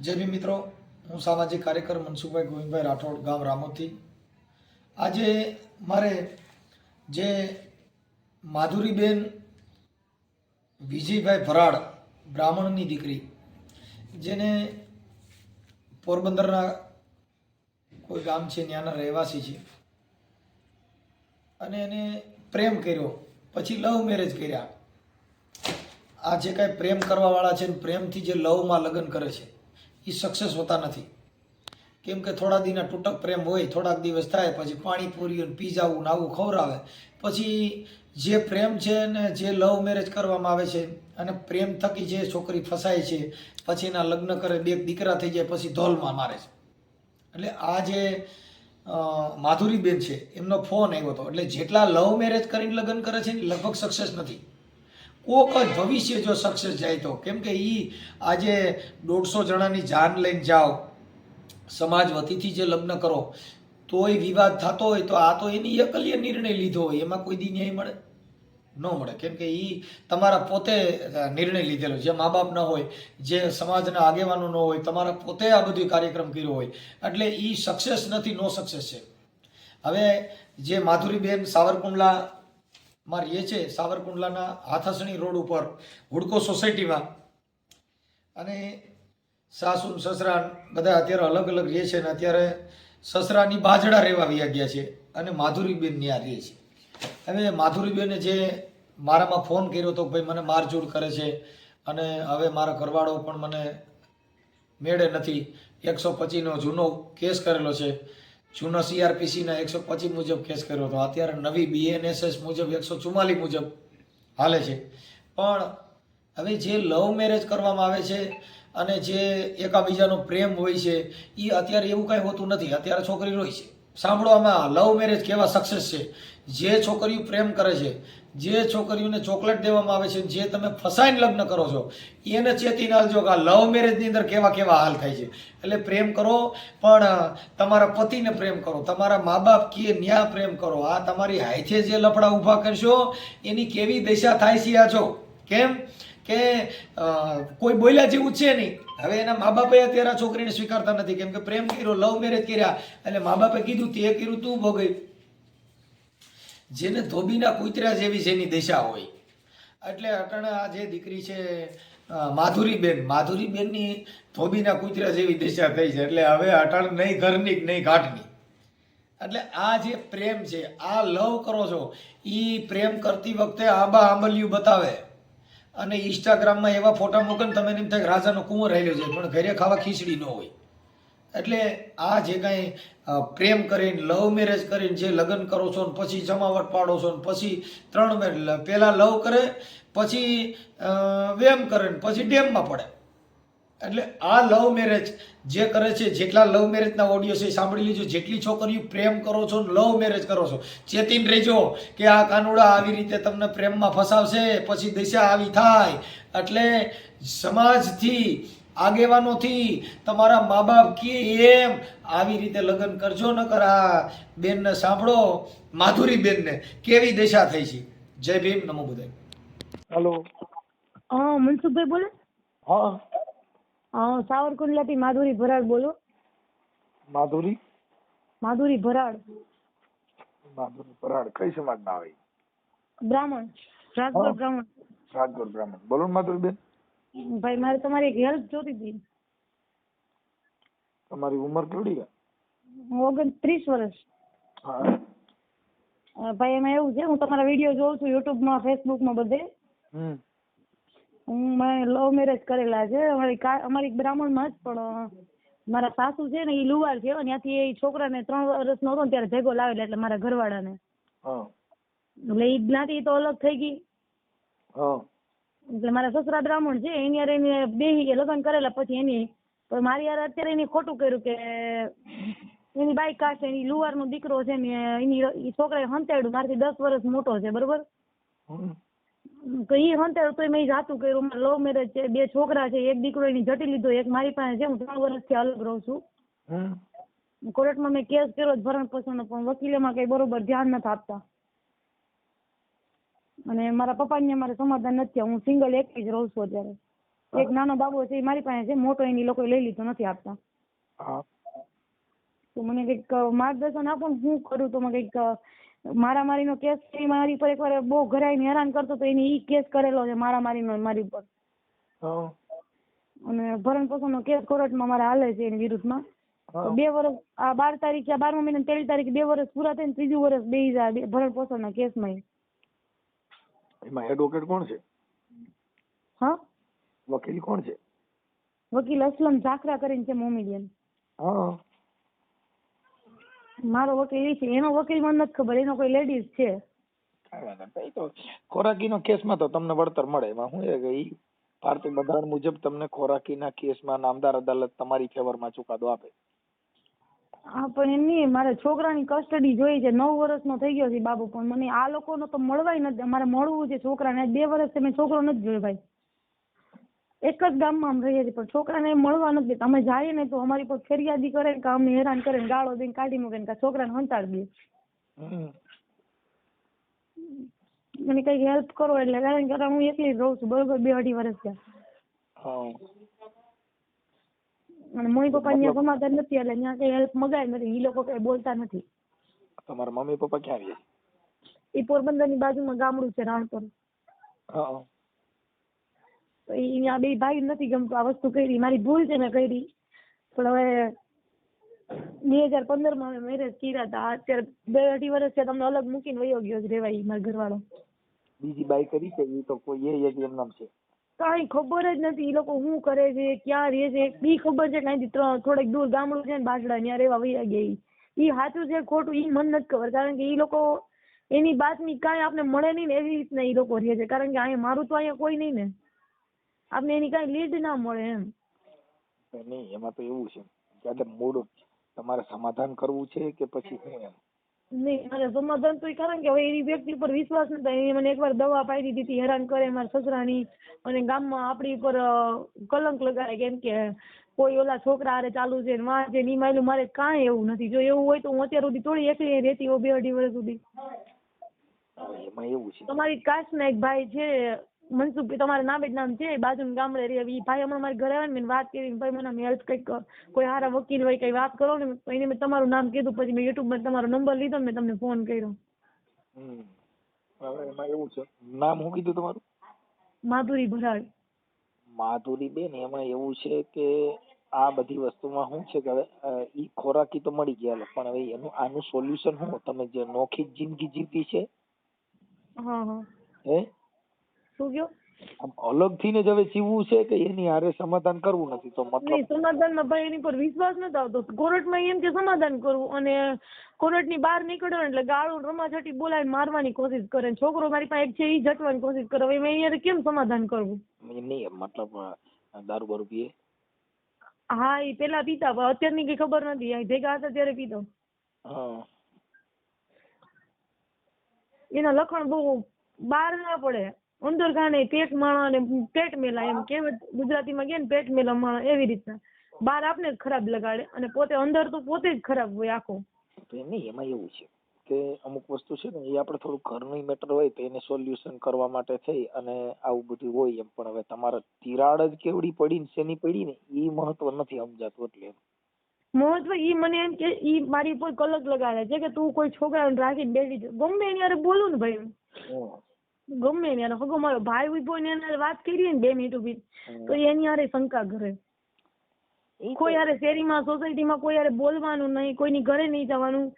જય ભીમ મિત્રો, હું સામાજિક કાર્યકર મનસુખભાઈ ગોવિંદભાઈ રાઠોડ, ગામ રામોથી. આજે મારે જે માધુરીબેન વિજયભાઈ ભરાડ બ્રાહ્મણની દીકરી, જેને પોરબંદરના કોઈ ગામ છે, ત્યાંના રહેવાસી છે, અને એને પ્રેમ કર્યો, પછી લવ મેરેજ કર્યા. આ જે કાંઈ પ્રેમ કરવાવાળા છે પ્રેમથી જે લવમાં લગ્ન કરે છે એ સક્સેસ હોતા નથી. કેમ કે થોડા દીના તૂટક પ્રેમ હોય, થોડાક દિવસ થાય, પછી પાણીપુરી ને પીઝાવું આવું ખવડાવે. પછી જે પ્રેમ છે ને જે લવ મેરેજ કરવામાં આવે છે, અને પ્રેમ થકી જે છોકરી ફસાય છે, પછી એના લગ્ન કરે, બે દીકરા થઈ જાય, પછી ધોલમાં મારે છે. એટલે આ જે માધુરીબેન છે, એમનો ફોન આવ્યો હતો. એટલે જેટલા લવ મેરેજ કરીને લગ્ન કરે છે ને લગભગ સક્સેસ નથી. કોક જ ભવિષ્ય જો સક્સેસ જાય તો. કેમ કે એ આજે દોઢસો જણાની જાન લઈને જાઓ, સમાજ વતીથી જે લગ્ન કરો, તોય વિવાદ થતો હોય તો આ તો એની એકલીય નિર્ણય લીધો હોય, એમાં કોઈ દી ન્યાય મળે? ન મળે. કેમ કે એ તમારા પોતે નિર્ણય લીધેલો. જે મા બાપ ન હોય, જે સમાજના આગેવાનો ન હોય, તમારા પોતે આ બધું કાર્યક્રમ કર્યો હોય. એટલે એ સક્સેસ નથી નો સક્સેસ છે. હવે જે માધુરીબેન સાવરકુંડલા માં છે, સાવરકુંડલાના હાથસણી રોડ ઉપર, હુડકો સોસાયટીમાં. અને સાસુ સસરા બધા અત્યારે અલગ અલગ રહે છે ને અત્યારે સસરાની બાજડા રહેવા વ્યા ગયા છે અને માધુરીબેન ત્યાં રહીએ છે. હવે માધુરીબેને જે મારામાં ફોન કર્યો તો ભાઈ મને મારઝૂડ કરે છે અને હવે મારા ઘરવાળો પણ મને મેળે નથી. એકસો પચીસનો જૂનો કેસ કરેલો છે. જૂનો સીઆરપીસીના એકસો પચીસ મુજબ કેસ કર્યો હતો. અત્યારે નવી બીએનએસએસ મુજબ એકસો ચુમ્માલીસ મુજબ હાલે છે. પણ હવે જે લવ મેરેજ કરવામાં આવે છે અને જે એકાબીજાનો પ્રેમ હોય છે એ અત્યારે એવું કાંઈ હોતું નથી. અત્યારે છોકરી રોય છે. સાંભળો આમાં, લવ મેરેજ કેવા સક્સેસ છે? જે છોકરીઓ પ્રેમ કરે છે જે છોકરીઓને ચોકલેટ દેવામાં આવે છે, જે તમે ફસાઈને લગ્ન કરો છો, એને ચેતી નાલજો કે આ લવ મેરેજની અંદર કેવા કેવા હાલ થાય છે. એટલે પ્રેમ કરો, પણ તમારા પતિને પ્રેમ કરો, તમારા મા બાપ કે ન્યા પ્રેમ કરો. આ તમારી હાથે જે લફડા ઊભા કરશો, એની કેવી દશા થાય છે આ જો? કેમ? કે કોઈ બોલ્યા જેવું છે નહીં. હવે એના મા બાપે અત્યારે છોકરીને સ્વીકારતા નથી. કેમ કે પ્રેમ કર્યો, લવ મેરેજ કર્યા. એટલે મા બાપે કીધું, તે કર્યું, તું ભોગવી. જેને ધોબીના કૂતરા જેવી જેની દશા હોય. એટલે અટાણે આ જે દીકરી છે માધુરીબેન, માધુરીબેનની ધોબીના કૂતરા જેવી દશા થઈ છે. એટલે હવે અટાણે નહીં ઘરની નહીં ઘાટની. એટલે આ જે પ્રેમ છે, આ લવ કરો છો એ પ્રેમ કરતી વખતે આંબા આંબલિયું બતાવે. અને ઇન્સ્ટાગ્રામમાં એવા ફોટા મૂકે તમે એમ થાય રાજાનો કુંવર રહેલો છે પણ ઘરે ખાવા ખીચડી ન હોય. એટલે આ જે કાંઈ પ્રેમ કરીને, લવ મેરેજ કરીને જે લગ્ન કરો છો ને પછી જમાવટ પાડો છો ને પછી ત્રણ મેરેજ પહેલાં લવ કરે, પછી વેમ કરે ને પછી ડેમમાં પડે. એટલે આ લવ મેરેજ જે કરે છે, જેટલા લવ મેરેજના ઓડિયો છે સાંભળી લીજો. જેટલી છોકરીઓ પ્રેમ કરો છો ને લવ મેરેજ કરો છો, ચેતીન રહેજો કે આ કાનુડા આવી રીતે તમને પ્રેમમાં ફસાવશે, પછી દિશા આવી થાય. એટલે સમાજથી આગેવાનોથી તમારા મા બાપ કે એમ આવી રીતે લગ્ન કરજો ન કર આ બેનને સાંભળો માધુરી બેનને કેવી દશા થઈ છે? જય ભીમ નમો બુદ્ધાય હેલો. હા મનસુખભાઈ બોલે? હા. હા સાવરકુંડલાથી માધુરી ભરાડ બોલો. માધુરી? માધુરી ભરાડ. માધુરી ભરાડ કઈ સમાજના આવે બ્રાહ્મણ રાજગોર બ્રાહ્મણ. રાજગોર બ્રાહ્મણ. બોલો માધુરી માધુરીબેન. ભાઈ મારે તમારી એક હેલ્પ જોતી હતી. તમારી ઉંમર છે? ઓગણત્રીસ વર્ષ. ભાઈ એમાં એવું છે હું તમારા વીડિયો જોઉં છું યુટ્યુબમાં ફેસબુકમાં બધે. હું મેં લવ મેરેજ કરેલા છે. અમારી અમારી બ્રાહ્મણમાં જ પણ મારા સાસુ છે ને એ લુવાર છે ત્યાંથી એ છોકરાને ત્રણ વર્ષનો હતો ને ત્યારે ભેગો લાવેલા એટલે મારા ઘરવાળાને. એટલે એ જ્ઞાતિ તો અલગ થઈ ગઈ. એટલે મારા સસરા બ્રાહ્મણ છે એની હારે એને બેહી લગ્ન કરેલા પછી એની તો મારી યાર અત્યારે એને ખોટું કર્યું કે એની બાઈક કાઢશે એની લુવારનો દીકરો છે ને એની છોકરાએ હંતાડ્યું મારથી દસ વર્ષ મોટો છે બરોબર. તો ઈ હંતાડ્યું તો મેં જાતું કર્યું મારે લવ મેરેજ છે બે છોકરા છે એક દીકરો એની જટી લીધો એક મારી પાસે છે હું ત્રણ વર્ષથી અલગ રહું છું. કોર્ટમાં મેં કેસ કર્યો ભરણ પોષણ પણ વકીલેમાં કઈ બરોબર ધ્યાન નથી આપતા. અને મારા પપ્પાને મારે સમાધાન નથી થયા. હું સિંગલ એકલી જ રહું છું અત્યારે. એક નાનો બાબો છે એ મારી પાસે છે. મોટો એની લોકો લઈ લીધો નથી આપતા. હા. તો મને કંઈક માર્ગદર્શન આપો ને શું કરું? તો મને કંઈક મારામારીનો કેસ છે ઈ મારી પર એકવાર બહુ ઘરાઈને હેરાન કરતો તો એની ઈ કેસ કરેલો છે મારામારીનો મારી ઉપર. હા. અને ભરણ પોષણનો કેસ કોર્ટમાં મારે હાલે છે એની વિરુદ્ધમાં. માં તો બે વર્ષ આ બાર તારીખે આ બારમા મહિના તેર તારીખે બે વર્ષ પૂરા થઈને ત્રીજું વર્ષ બે જાય ભરણ પોષણના કેસમાં એમાં એડવોકેટ કોણ છે? હા. વકીલ કોણ છે? વકીલ અસલમ ઝાકરા કરીને છે મોમિડિયન હા. મારો વકીલ એ છે. એનો વકીલ મને નથી ખબર. એનો કોઈ લેડીઝ છે. ખોરાકીનો કેસમાં તો તમને વળતર મળે. એમાં શું એ કે ઈ ભારતીય બંધારણ મુજબ તમને ખોરાકીના કેસમાં નામદાર અદાલત તમારી ફેવરમાં ચુકાદો આપે. હા પણ એમની મારે છોકરાની કસ્ટડી જોઈએ છે. નવ વર્ષનો થઈ ગયો છે બાબુ પણ મને આ લોકોનો તો મળવાય નથી. મારે મળવું છે છોકરાને. આજ બે વર્ષથી મેં છોકરો નથી જોયો ભાઈ. એક જ ગામમાં અમે રહીએ છીએ પણ છોકરાને મળવા નથી તમે જઈએ ને તો અમારી પર ફરિયાદી કરે કે અમને હેરાન કરે ને ગાળો દઈને કાઢી મૂકે ને કે છોકરાને હંતાડી દે. મને કંઈક હેલ્પ કરો એટલે કારણ કે હું એકલી જ રહું છું બરોબર બે અઢી વર્ષ થયા. અને મમ્મી પપ્પા ત્યાં સમાધાન નથી એટલે ત્યાં કઈ હેલ્પ મગાય નથી. ઈ લોકો કઈ બોલતા નથી. તમારા મમ્મી પપ્પા ક્યાં રહે? એ પોરબંદરની બાજુમાં ગામડું છે રાણપુર. હા. તો અહીંયા બે ભાઈ નથી ગમતું. આ વસ્તુ કરી. મારી ભૂલ છે મેં કરી. પણ હવે બે હજાર પંદરમાં મેરેજ કર્યા હતા. અત્યારે બે અઢી વર્ષ છે તમને અલગ મૂકીને વયો ગયો જ રેવાય મારા ઘરવાળો. બીજી બાઈ કરી છે? એ તો કોઈ એ જ એમ નામ છે. કાંઈ ખબર જ નથી. એ લોકો શું કરે છે, ક્યાં રહે છે? બી ખબર છે કઈ થોડેક દૂર ગામડું છે ને બાજડા ત્યાં રહેવા વયા ગયા ઈ. સાચું છે ખોટું એ મને નથી ખબર. કારણ કે ઈ લોકો, એની બાતમી કાંઈ આપણે મળે નહીં ને એવી રીતના ઈ લોકો રહે છે. કારણ કે અહીંયા મારું તો અહીંયા કોઈ નહીં ને. આપણે એની કાંઈ લીડ ના મળે એમ. નહીં, એમાં તો એવું છે. કે મૂળ તમારે સમાધાન કરવું છે કે પછી હું એમ? નહીં મારે સમાધાન તો એ કારણ કે હવે એની વ્યક્તિ પર વિશ્વાસ નતો એ મને એકવાર દવા પાડી દીધી હતી હેરાન કરે મારા સસરાની. અને ગામમાં આપણી ઉપર કલંક લગાડે કેમ કે કોઈ ઓલા છોકરા હારે ચાલુ છે ને છે ને માયલું મારે કાંઈ એવું નથી. જો એવું હોય તો હું અત્યાર સુધી થોડી એકલી રહેતી હોઉં બે અઢી વર્ષ સુધી. હવે એવું છે. તમારી કાસ્ટના એક ભાઈ છે મનસુખ તમારા નામ જ નામ છે બાજુના ગામડે રહે ઈ ભાઈ હમણાં મારી ઘરે આવે ને મેં વાત કરી ભાઈ મને હેલ્પ કંઈક કોઈ સારા વકીલ હોય કંઈ વાત કરો ને એને મેં તમારું નામ કીધું પછી મેં યુટ્યુબમાં તમારો નંબર લીધો ને મેં તમને ફોન કર્યો. હવે એમાં એવું છે નામ શું કીધું તમારું? માધુરી ભરાડ માધુરી બેન એમાં એવું છે કે આ બધી વસ્તુમાં શું છે કે હવે ઈ ખોરાકી તો મળી ગયા પણ હવે એનું આનું સોલ્યુશન શું? તમે જે નોખી જિંદગી જીવી છે હા હા. હે? શું કયો? આમ અલગથી ને જ હવે જીવવું છે કે એની હારે સમાધાન કરવું નથી તો મતલબ નહીં સમાધાનમાં ભાઈ એની પર વિશ્વાસ નતો આવતો. કોર્ટમાં એમ કે સમાધાન કરવું અને કોર્ટની બહાર નીકળ્યો ને એટલે ગાળું રમાછટી બોલાવીને મારવાની કોશિશ કરે ને છોકરો મારી પાસે એક છે એ જટવાની કોશિશ કરે. હવે મેં અહીંયા કેમ સમાધાન કરવું? નહીં મતલબ દારૂ બારૂ પીએ? હા એ પેલા પીતા પણ અત્યારની કઈ ખબર નથી. અહીં ભેગા હતા ત્યારે પીતો. હા. એના લખણ બહુ બહાર ના પડે. અંદર ગાને પેટ માણા ને પેટ મેલા એમ કહેવત ગુજરાતીમાં કહે ને પેટ મેલા માણા એવી રીતના. બાર આપને ખરાબ લગાડે અને પોતે અંદર તો પોતે જ ખરાબ હોય આખો. તો એમ નહીં એમાં એવું છે કે અમુક વસ્તુ છે ને એ આપણે થોડું ઘરની મેટર હોય તો એને સોલ્યુશન કરવા માટે થઈ અને આવું બધું હોય એમ. પણ હવે તમારે તિરાડ જ કેવડી પડી ને શેની પડી ને એ મહત્વ નથી સમજાતું એટલે મહત્વ ઈ મને એમ કે ઈ મારી ઉપર કલક લગાડે છે કે તું કોઈ છોકરાને રાખીને બેઠી છે ગમે એની અરે બોલું ને ભાઈ ગમે ને હારે હગો મારો ભાઈ ઊભો ને એને વાત કરીએ ને બે મિનિટ ઊભી તો એની હારે શંકા કરે. કોઈ હારે શેરીમાં સોસાયટીમાં કોઈ હારે બોલવાનું નહીં કોઈની ઘરે નહીં જવાનું.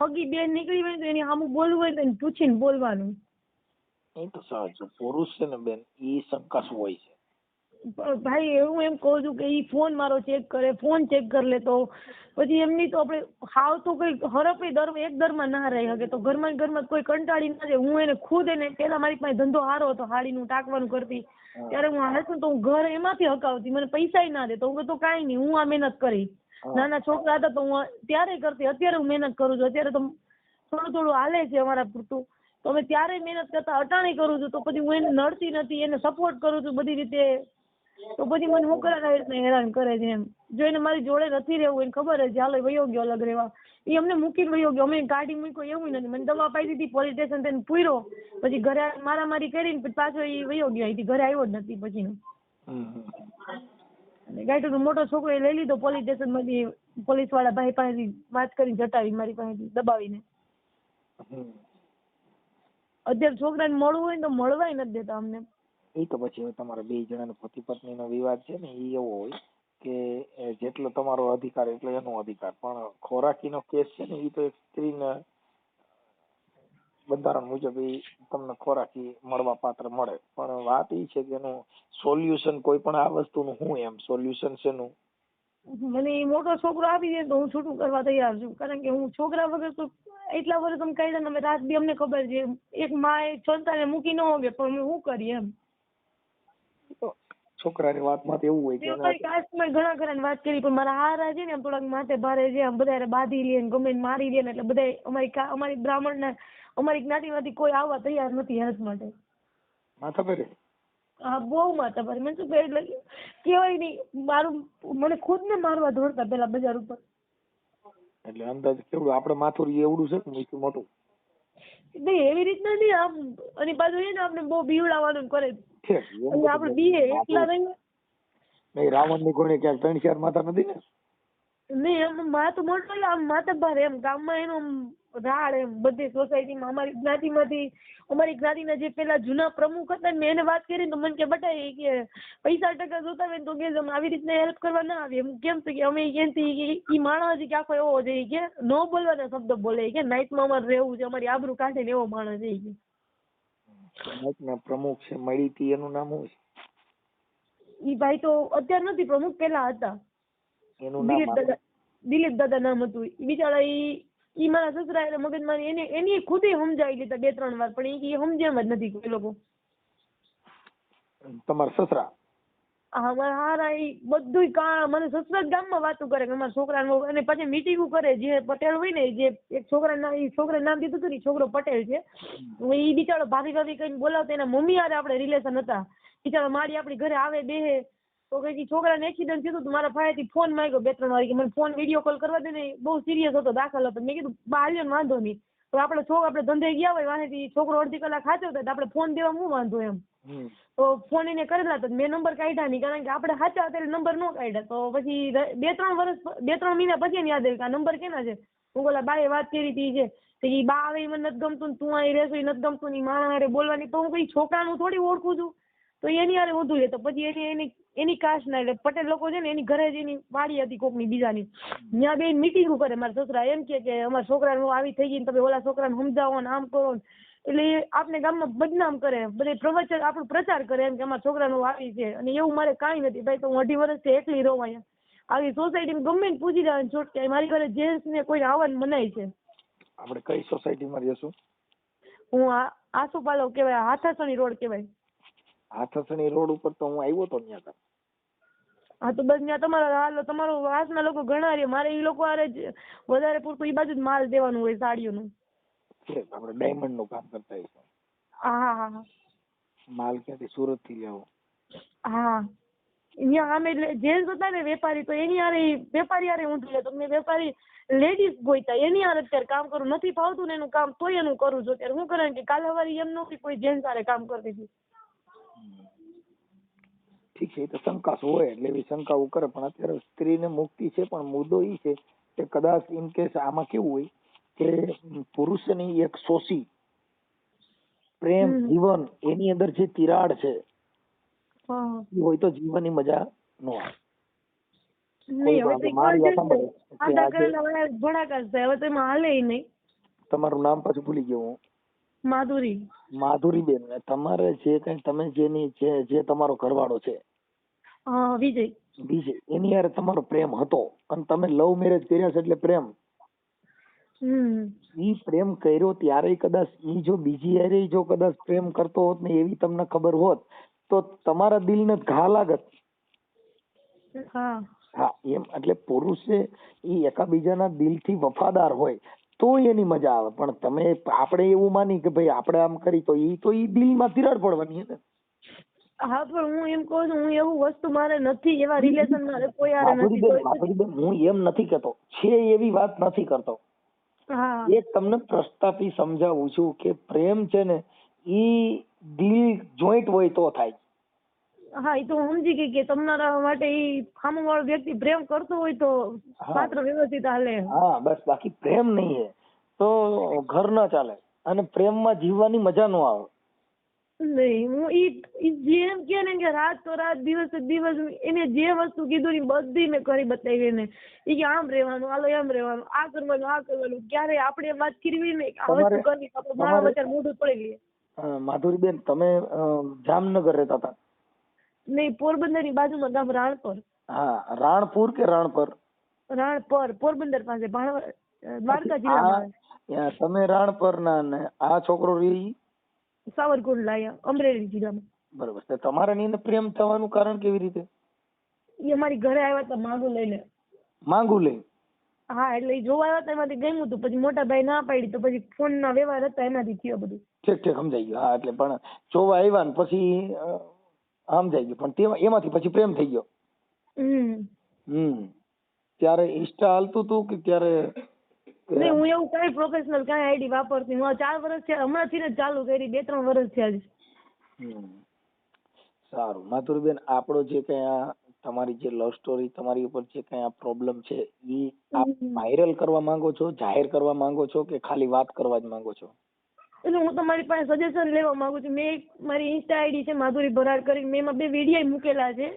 હગી બેન નીકળી હોય તો એની સામું બોલવું હોય તો એને પૂછીને બોલવાનું. એ તો સાચું. પુરુષ છે ને બેન એ શંકા શું હોય છે. ભાઈ હું એમ કહું છું કે એ ફોન મારો ચેક કરે ફોન ચેક કરી લેતો પછી એમની તો આપણે હાવ તો કંઈ હરપે દર એક દરમાં ના રહી શકે તો ઘરમાં ઘરમાં કોઈ કંટાળી ના જાય. હું એને ખુદ એને પેલા મારી પાસે ધંધો હારો હતો હાડીનું ટાંકવાનું કરતી. ત્યારે હું હાલશું તો હું ઘર એમાંથી હકાવતી. મને પૈસા ના દે. તો હું તો કાંઈ નહીં હું આ મહેનત કરી નાના છોકરા હતા તો હું ત્યારે કરતી. અત્યારે હું મહેનત કરું છું. અત્યારે તો થોડું થોડું હાલે છે અમારા પૂરતું. તો અમે ત્યારે મહેનત કરતા અટાણી કરું છું. તો પછી હું એને નડતી નથી એને સપોર્ટ કરું છું બધી રીતે. તો પછી મને મોકલાના રીતના હેરાન કરે છે એમ. જો એને મારી જોડે નથી રહેવું એને ખબર જ છે હાલો વયો ગયો અલગ રહેવા. એ અમને મૂકીને વયો ગયો અમે ગાડી મૂક્યો એવું નથી. મને દવા પાઈ દીધી પોલીસ સ્ટેશન તેને પૂર્યો. પછી ઘરે મારા મારામારી કરીને પછી પાછો એ વયો ગયો. અહીંથી ઘરે આવ્યો જ નથી પછીનો. હમ હમ. મોટો છોકરો એ લઈ લીધો પોલીસ સ્ટેશનમાંથી પોલીસવાળા ભાઈ પાસેથી વાત કરીને જટાવી મારી પાસેથી દબાવીને. અત્યારે છોકરાને મળવું હોય ને તો મળવાય નથી દેતા અમને. એ પછી હવે તમારા બે જણાનો પતિ પત્નીનો વિવાદ છે ને એ એવો હોય કે જેટલો તમારો અધિકાર એટલો એનો અધિકાર. પણ ખોરાકીનો કેસ છે ને એ તો એક સ્ત્રીને બંધારણ મુજબ એ તમને ખોરાકી મળવા પાત્ર મળે. પણ વાત એ છે કે એનું સોલ્યુશન કોઈ પણ આ વસ્તુનું હું એમ, સોલ્યુશન શેનું મને એ મોટો છોકરો આપી દે તો હું છૂટું કરવા તૈયાર છું. કારણ કે હું છોકરા વગર તો એટલા વર્ષ તમે કહી ને, અમે રાત બી અમને ખબર છે, એક માં એ સંતાને મૂકી ન હોગે, પણ અમે શું કરીએ એમ? છોકરાની વાતમાં એવું હોય કે કાસ્ટમાં ઘણા ઘણા વાત કરી પણ મારા હારા છે ને થોડાક માથે ભારે છે આમ બધા બાંધી લે ને ગમે મારી ને એટલે બધા અમારી અમારી અમારી બ્રાહ્મણના અમારી જ્ઞાતિમાંથી કોઈ આવવા તૈયાર નથી હેલ્પ માટે. માથા પેરે હા બહુ માથા ભારે. મને શું કહે એટલે કહેવાય નહીં મારું મને ખુદને મારવા દોડતા પેલા બજાર ઉપર. એટલે અંદાજ કેવડું? આપણે માથું એવડું છે મોટું? નહીં એવી રીતના નહીં આમ અને પાછું એ ને આપણે બહુ બીવડાવવાનું કરે. છે આપણે બીએ એકલા રહીએ. નહીં રાવણની કોઈને ક્યાંક ત્રણ ચાર માથા નથી ને? નહીં એમ માથું મોટું એટલે આમ માથા ભારે એમ ગામમાં એનો રાડ એમ બધી સોસાયટીમાં અમારી જ્ઞાતિમાંથી અમારી જ્ઞાતિના જે પેલા જૂના પ્રમુખ હતા ને એને વાત કરી તો મને કે બટા એ કે પૈસા ટકા જોતા હોય તો કે અમે આવી રીતના હેલ્પ કરવા ના આવીએ. એમ કેમ છે કે અમે એનથી કે ઈ માણસ કે આખો એવો છે કે ન બોલવાના શબ્દ બોલે કે નાઇટમાં અમારે રહેવું છે અમારી આબરૂ કાઢે ને એવો માણસ છે કે. સમાજના પ્રમુખ છે મળી એનું નામ શું છે? ઈ ભાઈ તો અત્યારે નથી પ્રમુખ પેલા હતા. એનું દિલીપ દાદા દિલીપ દાદા નામ હતું. ઈ બિચારા ઈ ઈ મારા સસરા એટલે મગજમાં એને એની ખુદે સમજાવી લીધા બે ત્રણ વાર. પણ એ કે સમજે જ નથી કોઈ લોકો. તમારા સસરા? હા મારા હારા ઈ બધુંય કા મને સસરા જ ગામમાં વાતું કરે કે મારા છોકરાને અને પછી મીટિંગો કરે. જે પટેલ હોય ને જે એક છોકરા ના ઈ નામ દીધું હતું ને છોકરો પટેલ છે. ઈ બિચારો ભાભી ભાભી કહીને બોલાવતો એના મમ્મી હારે આપણે રિલેશન હતા. બિચારો મારી આપણી ઘરે આવે બેહે. તો કઈ છોકરાને એક્સિડન્ટ થયું હતું તો મારા ભાઈથી ફોન માંગ્યો બે ત્રણ વાર કે મને ફોન વીડિયો કોલ કરવા દે ને બહુ સિરિયસ હતો દાખલ હતો. મેં કીધું બાલ્યો વાંધો નહીં. તો આપણે છોકરા આપણે ધંધે ગયા હોય વાંહેથી છોકરો અડધી કલાક હોય તો આપણે ફોન દેવા હું વાંધો એમ? તો ફોન એને કરેલા તો મેં નંબર કાઢ્યા નહીં કારણ કે આપણે સાચા ત્યારે નંબર ન કાઢ્યા. તો પછી બે ત્રણ વર્ષ બે ત્રણ મહિના પછી એને યાદ આવ્યું કે આ નંબર કેના છે? હું બોલા બાએ વાત કરી હતી છે. તો એ બા આવે મને નથી ગમતું તું અહીં રહેશો એ નથી ગમતું ને માણસ હારે બોલવાની. તો હું કઈ છોકરાનું થોડી ઓળખું છું? તો એની હારે વધુ છે તો પછી એને એની એની કાસ્ટ ના એટલે પટેલ લોકો છે ને એની ઘરે જ એની વાડી હતી કોકની બીજાની. ત્યાં બે મિટિંગો કરે મારા સસરા એમ કે કે અમારા છોકરાનું આવી થઈ ગઈ ને તમે ઓલા છોકરાને સમજાવો ને આમ કરો ને. એટલે એ આપને ગામમાં બદનામ કરે બધે પ્રવચન આપણો પ્રચાર કરે એમ કે અમારા છોકરાનું આવી છે. અને એવું મારે કાંઈ નથી ભાઈ તો હું અઢી વર્ષથી એકલી રહું અહીંયા. આવી સોસાયટીમાં ગમે ને પૂછી લેવાની છૂટ કે મારી ઘરે જેન્ટ્સ ને કોઈને આવવાનું મનાય છે. આપણે કઈ સોસાયટીમાં રહેશું? હું આ આસુપાલો કહેવાય હાથાસણી રોડ કહેવાય. હાથાસણી રોડ ઉપર તો હું આવ્યો તો ત્યાં. હા તો બસ ત્યાં તમારા હાલ તમારો વાસના લોકો ઘણા રે. મારે એ લોકો હારે જ વધારે પૂરતું એ બાજુ જ માલ દેવાનું હોય સાડીઓનું. આપણે ડાયમંડનું કામ કરતા હોઈશું હા હા હા હા. માલ ક્યાંથી? સુરતથી લેવો. હા. અહીંયા અમે જેન્ટ્સ હતા ને વેપારી તો એની હારે વેપારી હારે ઊંધું લેતો મેં વેપારી લેડીઝ ગોઈતા એની હારે અત્યારે કામ કરું. નથી ફાવતું ને એનું કામ તોય એનું કરું. છું અત્યારે હું કરે કે કાલે સવારે એમ નથી કોઈ જેન્ટ્સ હારે કામ કરતી હતી. ઠીક છે એ તો શંકા હોય એટલે એવી શંકાઓ કરે. પણ અત્યારે સ્ત્રીને મુક્તિ છે પણ મુદ્દો એ છે કે કદાચ ઇન કેસ આમાં કેવું હોય કે પુરુષની એક શોષી પ્રેમ જીવન એની અંદર જે તિરાડ છે હોય તો જીવનની મજા ન આવે. તમારું નામ પાછું ભૂલી ગયો હું. માધુરી. માધુરીબેન તમારે જે કઈ તમે જેની જે જે તમારો ઘરવાળો છે વિજય. વિજય એની યાર તમારો પ્રેમ હતો અને તમે લવ મેરેજ કર્યા છે એટલે પ્રેમ. હમ. ઈ પ્રેમ કર્યો ત્યારે કદાચ ઈ જો બીજી હારે જો કદાચ પ્રેમ કરતો હોત ને એવી તમને ખબર હોત તો તમારા દિલને ઘા લાગત. હા. હા એમ એટલે પુરુષે ઈ એકાબીજાના દિલથી વફાદાર હોય તો એની મજા આવે. પણ તમે આપણે એવું માની કે ભાઈ આપણે આમ કરી તો ઈ તો ઈ દિલમાં તિરાડ પડવાની ને. હા પણ હું એમ કહું છું હું એવું વસ્તુ મારે નથી એવા રિલેશન મારે કોઈ આરે નથી. હું એમ નથી કહેતો. છે એવી વાત નથી કરતો. હા. એક તમને પ્રસ્તાપી સમજાવું છું કે પ્રેમ છે ને ઈ દિલ જોઈન્ટ હોય તો થાય. હા એ તો હું સમજી ગઈ કે તમારા માટે ઈ સામેવાળો વ્યક્તિ પ્રેમ કરતો હોય તો પાત્ર વ્યવસ્થિત હાલે. હા બસ બાકી પ્રેમ નહીં હે. તો ઘર ના ચાલે અને પ્રેમમાં જીવવાની મજા નો આવે. નહીં હું ઈ જેમ કે ને કે રાત તો રાત દિવસ તો દિવસ એને જે વસ્તુ કીધું ને બધી મેં કરી બતાવી એને. ઈ કે આમ રહેવાનું હાલો એમ રહેવાનું આ કરવાનું આ કરવાનું. ક્યારે આપણે વાત કરવી ને આ વસ્તુ કરવી તો આપણે મારા તમારે- મોઢું પડી ગયું માધુરીબેન તમે જામનગર રહેતા હતા. નહીં પોરબંદરની બાજુમાં ગામ રાણપર. હા રાણપુર કે રાણપર? રાણપર પોરબંદર પાસે દ્વારકા જિલ્લામાં. તમે રાણપર ના ને આ છોકરો રહી? સાવરકુંડલા અમરેલી જિલ્લામાં. બરોબર તો તમારા ની પ્રેમ થવાનું કારણ કેવી રીતે? એ અમારી ઘરે આવ્યા હતા માંગુ લઈને. માંગુ લઈ? હા એટલે જોવા આવ્યા હતા એમાંથી ગમ્યું હતું પછી મોટા ભાઈ ના પાડી તો પછી ફોન ના વ્યવહાર હતા એનાથી થયો બધું. ઠીક ઠીક સમજાઈ ગયું. હા એટલે પણ જોવા આવ્યા ને પછી સમજાઈ ગયું. પણ તેમાં એમાંથી પછી પ્રેમ થઈ ગયો. હમ. ત્યારે ઇન્સ્ટા હાલતું હતું કે ત્યારે નહીં હું એવું કઈ પ્રોફેશનલ કઈ આઈડી વાપરતી હું ચાર વર્ષ છે હમણાંથી જ ચાલુ કરી. બે ત્રણ વર્ષ થયા છે. સારું. માધુરીબેન આપણો જે કઈ આ તમારી જે લવ સ્ટોરી તમારી ઉપર જે કઈ આ પ્રોબ્લેમ છે ઈ આપ વાયરલ કરવા માંગો છો જાહેર કરવા માંગો છો કે ખાલી વાત કરવા જ માંગો છો? એટલે હું તમારી પાસે સજેશન લેવા માંગુ છું. મેં એક મારી ઇન્સ્ટા આઈડી છે માધુરી ભરાડ કરીને. મેં એમાં બે વિડીયા મૂકેલા છે.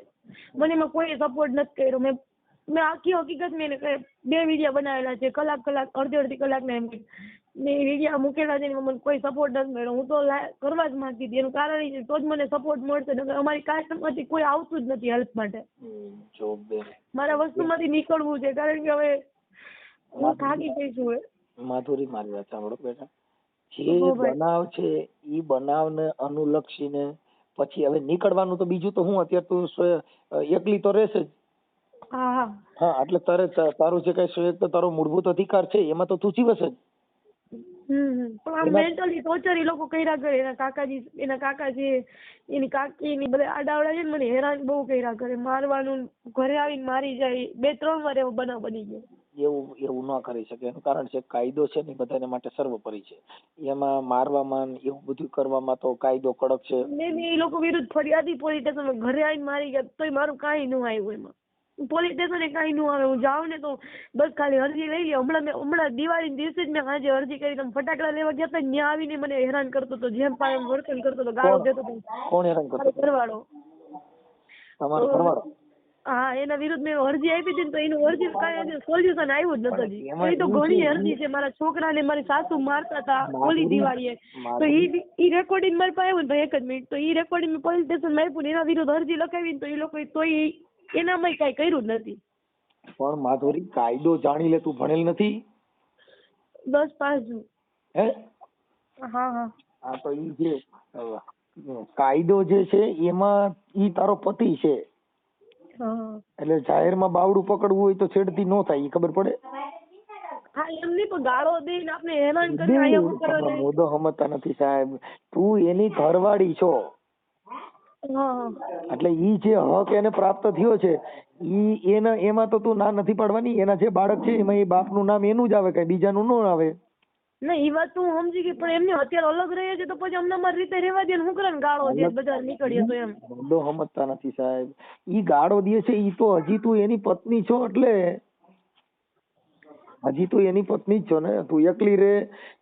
મને એમાં કોઈ સપોર્ટ નથી કર્યો. મેં મેં આખી હકીકત મેં એને બે વિડીયા બનાવેલા છે. કલાક કલાક અડધી અડધી કલાકના એમ મેં વિડીયા મૂકેલા છે એમાં મને કોઈ સપોર્ટ નથી મળ્યો. હું તો કરવા જ માંગતી હતી. એનું કારણ એ છે તો જ મને સપોર્ટ મળશે. નકર અમારી કાસ્ટમાંથી કોઈ આવતું જ નથી હેલ્પ માટે. મારા વસ્તુમાંથી નીકળવું છે. કારણ કે હવે હું થાકી ગઈ છું. માધુરી મારી વાત સાંભળો બેટા. જે બનાવ છે એ બનાવ છે ઈ બનાવને અનુલક્ષીને પછી હવે નીકળવાનું તો બીજું તો હું અત્યારે તું સ્વ- એકલી તો રહેશે જ. હા હા. હા એટલે તારે ત- તારું જે કઈ સ્વ- તો તારો મૂળભૂત અધિકાર છે એમાં તો તું જીવશ જ. હમ હમ. પણ આ એમાં- મેન્ટલી ટોર્ચર એ લોકો કર્યા કરે. એના કાકાજી એના કાકા છે એની કાકી એની બધા આડાવડા છે ને મને હેરાન બહુ કર્યા કરે. મારવાનું ઘરે આવીને મારી જાય બે ત્રણ વાર એવો બનાવ બની ગયો. એવું એવું ન કરી શકે. એનું કારણ છે કાયદો છે ને એ બધાને માટે સર્વોપરી છે. એમાં મારવામાં ને એવું બધું કરવામાં તો કાયદો કડક છે. મેં બી એ લોકો વિરુદ્ધ ફરિયાદી પોલીસ સ્ટેશન ઘરે આવીને મારી ગયા તોય મારું કાંઈ ન આવ્યું એમાં. પોલીસ સ્ટેશને કાંઈ ન આવે. હું જાઉં ને તો બસ ખાલી અરજી લઈ લે હમણાં મેં હમણાં દિવાળી દિવસે જ મેં આજે અરજી કરી. તમે ફટાકડા લેવા ગયા હતા ત્યાં આવીને મને હેરાન કરતો હતો. જેમ પાય એમ વર્તન કરતો હતો ગાળો દેતો હતો. કોણ હેરાન કરતો ઘરવાળો. તમારો ઘરવાળો? હા એના વિરુદ્ધ મેં અરજી આપી હતી તો એનું અરજી કાંઈ સોલ્યુશન આવ્યું જ નતું હજી. એ તો ઘણી અરજી છે. મારા છોકરાને મારી સાસુ મારતા હતા ઓલી દિવાળીએ. તો એ ઈ ઈ રેકોર્ડિંગ મારી પાસે આવ્યું ભાઈ એક જ મિનિટ તો એ રેકોર્ડિંગ મેં પોલીસ સ્ટેશન આપ્યું એના વિરુદ્ધ અરજી લખાવી તો એ લોકો તોય એનામાં કાંઈ કર્યું જ નથી. પણ માધુરી કાયદો જાણી લે તું ભણેલ નથી? દસ પાસ છું. હે? હા હા. આ તો ઈ જે કાયદો જે છે એમાં ઈ તારો પતિ છે. હા એટલે જાહેરમાં બાવડું પકડવું હોય તો છેડતી નો થાય એ ખબર પડે? હા એમ નહીં પણ ગાળો દઈને આપણે હેરાન કરી અહીંયા શું કરવા તમે સમજતા નથી સાહેબ. તું એની ઘરવાળી છો. એટલે ઈ જે હક એને પ્રાપ્ત થયો છે ઈ એના એમાં તો તું ના નથી પાડવાની એના જે બાળક છે એમાં એ બાપનું નામ એનું જ આવે કઈ બીજાનું ન આવે. ના એ વાત તો હું સમજી ગઈ પણ એમને અત્યારે અલગ રહીએ છે તો પછી અમને અમારી રીતે રહેવા દે હું કરે ગાળો દે બધા નીકળીએ તો એમ. બધો સમજતા નથી સાહેબ. ઈ ગાળો દે છે ઈ તો હજી તું એની પત્ની છો એટલે. હજી તું એની પત્ની જ છો ને? તું એકલી રે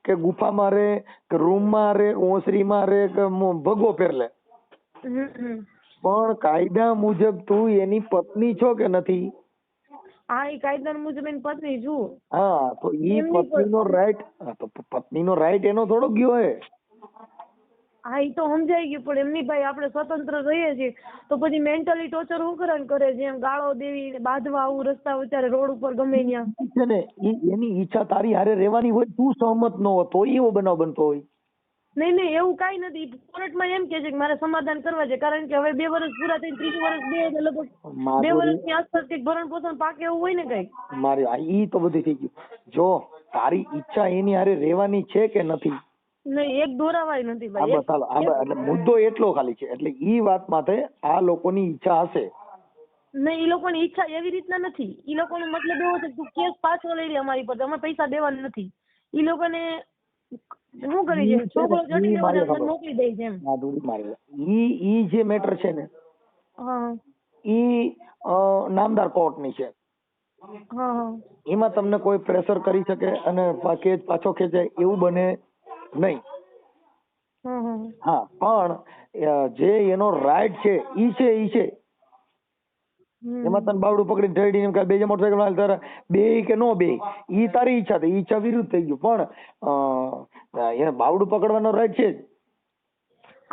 કે ગુફામાં રે કે રૂમમાં રે ઓસરીમાં રે કે ભગો પહેરલે? પણ કાયદા મુજબ તું એની પત્ની છો કે નથી? હા એ કાયદા મુજબ એની પત્ની છું. હા તો એ પત્નીનો રાઈટ પત્નીનો રાઈટ એનો થોડો ગયો હે. હા એ તો સમજાઈ ગયું પણ એમની ભાઈ આપણે સ્વતંત્ર રહીએ છીએ. તો પછી મેન્ટલી ટોર્ચર શું કરે છે કરે? જેમ ગાળો દેવી બાંધવા આવું રસ્તા વચ્ચે રોડ ઉપર ગમે ત્યાં. છે ને એની ઈચ્છા તારી હારે રહેવાની હોય તું સહમત ન હોય તો એવો બનાવ બનતો હોય. નહીં નહીં એવું કાંઈ નથી. કોર્ટમાં એમ કે છે કે મારે સમાધાન કરવા છે કારણ કે હવે બે વર્ષ પૂરા થઈને ત્રીજું વર્ષ બે એટલે લગભગ બે વર્ષની આસપાસ કંઈક ભરણ પોષણ પાકે એવું હોય ને કંઈક. મારી આ ઈ તો બધું થઈ ગયું. જો તારી ઈચ્છા એની હારે રહેવાની છે કે નથી? નહીં એક દોરાવાય નથી ભાઈ બસ એટલે મુદ્દો એટલો ખાલી છે એટલે ઈ વાત માટે આ લોકોની ઈચ્છા હશે. નહીં એ લોકોની ઈચ્છા એવી રીતના નથી. એ લોકોનો મતલબ એવો છે કે તું કેસ પાછો લઈ લે અમારી પર અમે પૈસા દેવાના નથી. એ લોકોને શું કરી છે ઈ છે ને, છોકરો જટી મારે મોકલી દે છે એમ માધુરી મારી. ઈ ઈ જે મેટર છે ને હા. ઈ નામદાર કોર્ટની છે. હા હા. એમાં તમને કોઈ પ્રેશર કરી શકે અને કેસ પાછો ખેંચાય એવું બને નહીં. હા પણ જે એનો રાઈટ છે ઈ છે ઈ છે. એમાં તને બાવડું પકડીને ઠેડીને કે બે મોટરસાઇકલમાં તારે બે કે નો બે? ઈ તારી ઈચ્છા થઈ ઈચ્છા વિરુદ્ધ થઈ ગયું. પણ એને બાવડું પકડવાનો રાઈટ છે જ.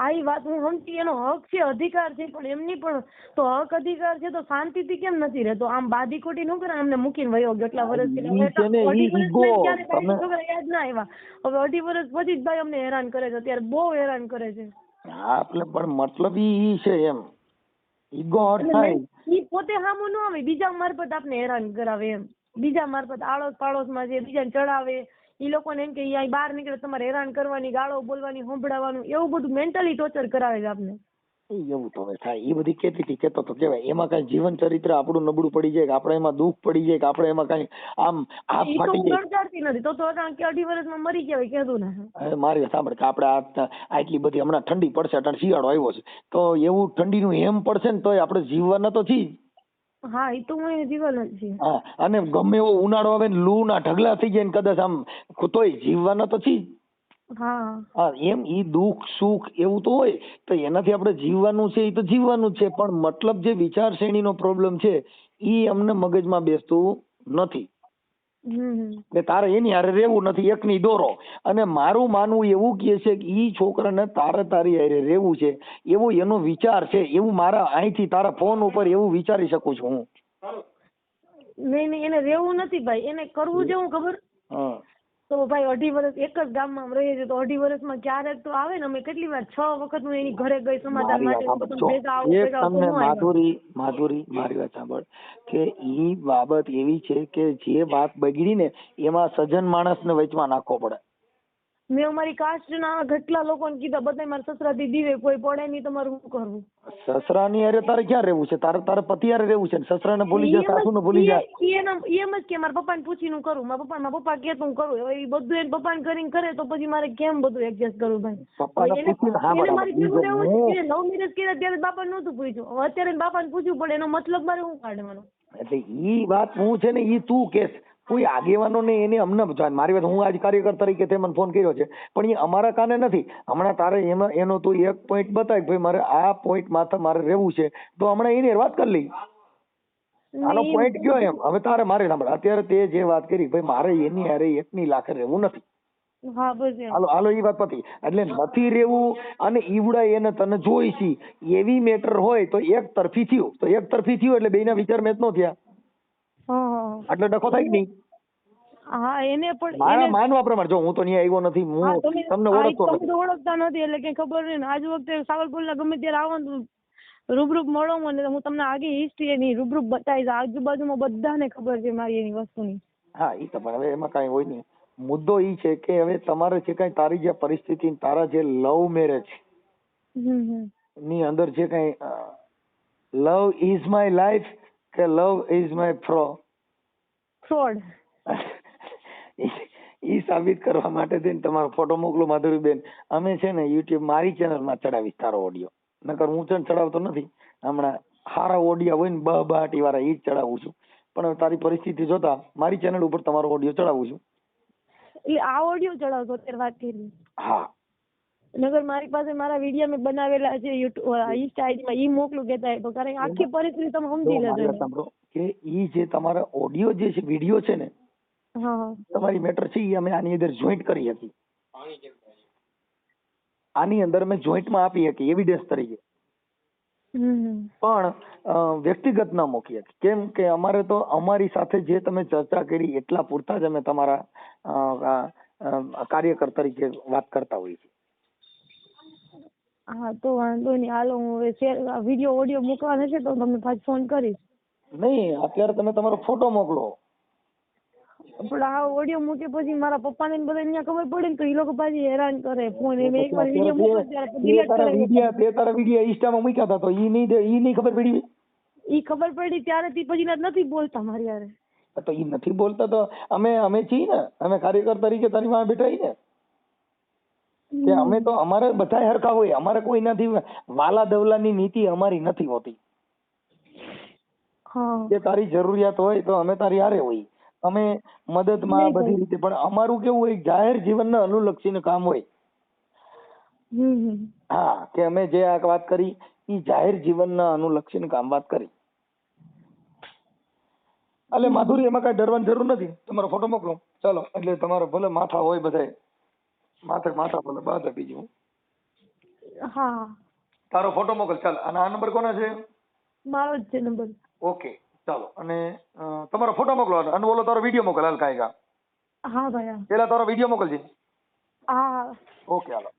આ ઈ વાત હું સમજી એનો હક છે અધિકાર છે પણ એમની પણ તો હક અધિકાર છે તો શાંતિથી કેમ નથી રહેતો? આમ બાદી ખોટી નું કરે અમને મૂકીને વયો ગયો એટલા વર્ષ યાદ ના આવ્યા? હવે અઢી વર્ષ પછી જ ભાઈ અમને હેરાન કરે છે. અત્યારે બહુ હેરાન કરે છે. હા એટલે પણ મતલબ ઈ છે એમ. ઈગો હર્ટ થાય. ઈ પોતે સામું ન આવે બીજા મારફત આપને હેરાન કરાવે એમ. બીજા મારફત આડોશ પાડોશમાં જે બીજાને ચડાવે, ઈ લોકોને એમ કે અહીંયા અહીં બહાર નીકળે તમારે હેરાન કરવાની, ગાળો બોલવાની, સંભળાવવાનું, એવું બધું મેન્ટલી ટોર્ચર કરાવે છે આપને. એવું તો હવે થાય. એ બધી કેતી હતી કેતો તો કેવાય એમાં કઈ જીવન ચરિત્ર આપણું નબળું પડી જાય કે આપણે એમાં દુઃખ પડી જાય કે આપણે એમાં કઈ આમ હાથ ફાટી જાય? ગણકારતી નથી તો તો કારણ કે અઢી વર્ષમાં મરી ગયા કીધું ને હવે મારી સાંભળ કે આપણે આ આટલી બધી હમણાં ઠંડી પડશે અટાણ શિયાળો આવ્યો છે તો એવું ઠંડીનું હેમ પડશે ને તોય આપણે જીવવાના તો છીએ હા એ તો હું જીવન જ. છે હા અને ગમે એવો ઉનાળો આવે ને લૂ ના ઢગલા થઈ જાય ને કદાચ આમ તોય જીવવાના તો છીએ. હા. એમ ઈ દુઃખ સુખ એવું તો હોય તો એનાથી આપણે જીવવાનું છે એ તો જીવવાનું છે પણ મતલબ જે વિચાર શ્રેણીનો પ્રોબ્લેમ છે ઈ અમને મગજમાં બેસતું નથી. એટલે તારે એની હારે રહેવું નથી એકની દોરો. અને મારું માનવું એવું કહે છે કે ઈ છોકરાને તારે તારી હારે રહેવું છે એવો એનો વિચાર છે એવું મારા અહીંથી તારા ફોન ઉપર એવું વિચારી શકું છું હું. નહીં નહીં એને રહેવું નથી ભાઈ એને કરવું જેવું ખબર? હા. તો ભાઈ અઢી વર્ષ એક જ ગામમાં રહીએ છીએ તો અઢી વર્ષમાં ક્યારેક તો આવે ને અમે કેટલી વાર છ વખત હું એની ઘરે ગઈ સમાધાન માટે તમને માધુરી માધુરી મારી વાત સાંભળ કે ઈ બાબત એવી છે કે જે વાત બગડી ને એમાં સજ્જન માણસને વચમાં નાખવો પડે. મેં અમારી કાસ્ટના કેટલા લોકોને કીધા બધા મારા સસરાથી દીવે કોઈ પડે નહીં તમારે શું કરવું? સસરાની અરે તારે ક્યાં રહેવું છે? તારે તારે પતિ હારે રહેવું છે ને? સસરાને ભૂલી જા સાસુને ભૂલી જા. એના- એમ જ કે મારા પપ્પાને પૂછીને હું કરું. મારા પપ્પા મારા પપ્પા કે તું હું કરું. હવે એ બધું એને પપ્પાને કરીને કરે તો પછી મારે કેમ બધું એડજસ્ટ કરવું ભાઈ? પપ્પાને પૂછીને હા મારી ભેગું રહેવું છે. હું- એને લવ કર્યા ત્યારે બાપા નહોતું પૂછ્યું. હવે અત્યારે એને બાપાને પૂછવું પડે એનો મતલબ મારે શું કાઢવાનો? એટલે ઈ વાત હું છે ને ઈ તું કેસ. કોઈ આગેવાનો ને એને અમને. મારી વાત હું આજ કાર્યકર તરીકે તે મને ફોન કર્યો છે. પણ એ અમારા કાને નથી. હમણાં તારે એમાં એનો તું એક પોઈન્ટ બતાય ભાઈ મારે આ પોઈન્ટ માથે મારે રહેવું છે. તો હમણાં એની વાત કરી લઈ. આનો પોઈન્ટ કયો એમ? હવે તારે મારે સાંભળ. અત્યારે તે જે વાત કરી ભાઈ મારે એની હારે એકની લાખે રહેવું નથી. હાલો હાલો ઈ વાત પતી. એટલે નથી રહેવું અને ઈવડા એને તને જોઈશી. એવી મેટર હોય તો એક તરફી થયું. તો એક તરફી થયું એટલે ના વિચાર મેચ નો થયા. એટલે ડખો થાય કે નહીં? હા એને પણ મારા માનવા પ્રમાણે જો હું તો ત્યાં આવ્યો નથી હું તમને ઓળખતો નથી. ઓળખતા નથી એટલે કઈ ખબર નહીં. ને આજ વખતે સાવરકુંડલા ગમે ત્યારે આવો રૂબરૂપ મળો મને હું તમને આગી હિસ્ટ્રી એની રૂબરૂપ બતાવીશ. આજુબાજુમાં બધાને ખબર છે મારી એની વસ્તુની. હા એ તો પણ હવે એમાં કાંઈ હોય નહીં. મુદ્દો ઈ છે કે હવે તમારે જે કાંઈ તારી જે પરિસ્થિતિ તારા જે લવ મેરેજની અંદર જે કાંઈ લવ ઇઝ માય લાઈફ કે love is my fraud fraud ઈ સાબિત કરવા માટે થઈને તમારો ફોટો મોકલો માધુરીબેન. અમે છે ને યુટ્યુબ મારી ચેનલમાં ચડાવીશ તારો ઓડિયો નકર હું છે ચડાવતો નથી. હમણાં સારા ઓડિયા હોય ને બ બાટી વાળા ઈ જ ચડાવું છું. પણ તારી પરિસ્થિતિ જોતા મારી ચેનલ ઉપર તમારો ઓડિયો ચડાવું છું. એટલે આ ઓડિયો ચડાવતો અત્યારે વાત કરી. હા. નગર મારી પાસે મારા વીડિયો મેં બનાવેલા છે ઇન્સ્ટા આઈડીમાં ઈ મોકલું કેતા તો કારણ કે આખી પરિસ્થિતિ તમે સમજી લેજો સાંભળો કે ઈ જે તમારા ઓડિયો જે છે વીડિયો છે ને તમારી મેટર છે ઈ અમે આની અંદર જોઈન્ટ કરી હતી આની અંદર અમે જોઈન્ટમાં આપી હતી એવિડન્સ તરીકે. પણ વ્યક્તિગત ના મૂકી હતી કેમ કે અમારે તો અમારી સાથે જે તમે ચર્ચા કરી એટલા પૂરતા જ અમે તમારા કાર્યકર તરીકે વાત કરતા હોઈએ છીએ. હા તો વાંધો નહીં. હાલો હું હવે શેર વીડિયો ઓડિયો મૂકવાનો છે તો તમને પાછો ફોન કરીશ. નહીં અત્યારે તમે તમારો ફોટો મોકલો. પણ આ ઓડિયો મૂકે પછી મારા પપ્પાને ને બધાને અહીંયા ખબર પડે ને તો એ લોકો પાછી હેરાન કરે ફોન એમ એકવાર વીડિયો મૂકે ત્યારે તારા કરે વિડિયા તે તારા વીડિયો ઇન્સ્ટામાં મૂક્યા હતા તો ઈ નહીં દે- ઈ નહીં ખબર પડી? ઈ ખબર પડી ત્યારે થી પછી નથી બોલતા મારી હારે. તો ઈ નથી બોલતા તો અમે અમે છીએ ને. અમે કાર્યકર તરીકે તારી માં બેઠા ને. કે અમે તો અમારે બધા હરખા હોય અમારે કોઈ નથી વાલા દવલાની નીતિ અમારી નથી હોતી. કે તારી જરૂરિયાત હોય તો અમે તારી હારે હોય અમે મદદમાં બધી રીતે પણ અમારું કેવું હોય જાહેર જીવનને અનુલક્ષીને કામ હોય. હા કે અમે જે આ વાત કરી એ જાહેર જીવનના અનુલક્ષીને કામ વાત કરી. એટલે માધુરી એમાં કઈ ડરવાની જરૂર નથી. તમારો ફોટો મોકલો. ચાલો એટલે તમારો ભલે માથા હોય બધાય. માથે માથા ભલે બાદ બીજું. હા. તારો ફોટો મોકલ ચાલ. અને આ નંબર કોનો છે? મારો જ છે નંબર ઓકે ચાલો. અને તમારો ફોટો મોકલો. અને બોલો તારો વીડિયો મોકલ હાલ કાંઈ કા હા ભાઈ પેલા તારો વીડિયો મોકલજે. હા. ઓકે હાલો.